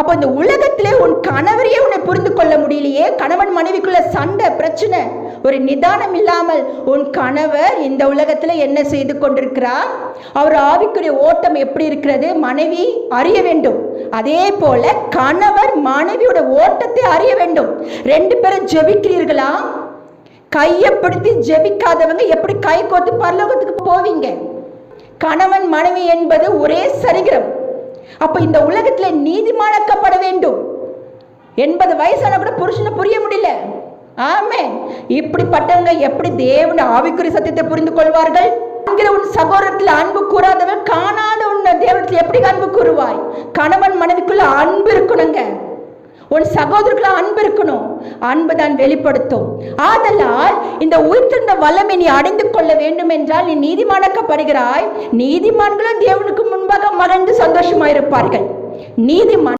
அப்போ இந்த உலகத்திலே உன் கணவரையே உன்னை புரிந்து கொள்ள முடியலையே? கணவன் மனைவிக்குள்ள சண்டை பிரச்சனை ஒரு நிதானம் இல்லாமல் உன் கணவர் இந்த உலகத்தில் என்ன செய்து கொண்டிருக்கிறார்? அவர் ஆவிக்குரிய ஓட்டம் எப்படி இருக்கிறது? மனைவி அறிய வேண்டும். அதே போல கணவர் மனைவியோட ஓட்டத்தை அறிய வேண்டும். ரெண்டு பேரும் ஜெபிக்கிறீர்களா? கையை பிடித்து ஜெபிக்காதவங்க எப்படி கை கோத்து பரலோகத்துக்கு போவீங்க? கணவன் மனைவி என்பது ஒரே சரிகிரம் அப்ப இந்த உலகத்துல நீதிமான வேண்டும். எண்பது வயசான கூட புருஷனை புரிய முடியல. ஆமே இப்படிப்பட்டவங்க எப்படி தேவன் ஆவிக்குரிய சத்தியத்தை புரிந்து கொள்வார்கள்? என்கிற உன் சகோதரத்தில் அன்பு கூறாதவன் காணாத உன் தேவனத்தில் எப்படி அன்பு கூறுவாய்? கணவன் மனைவிக்குள்ள அன்பு இருக்கணுங்க. உன் சகோதரர்கள அன்பு இருக்கணும். அன்பு தான் வெளிப்படுத்தும். ஆதலால் இந்த உயிர்த்திருந்த வல்லமை நீ அடைந்து கொள்ள வேண்டும் என்றால் நீ நீதிமானக்கப்படுகிறாய். நீதிமான்களும் தேவனுக்கு முன்பாக மறந்து சந்தோஷமாயிருப்பார்கள். நீதிமான்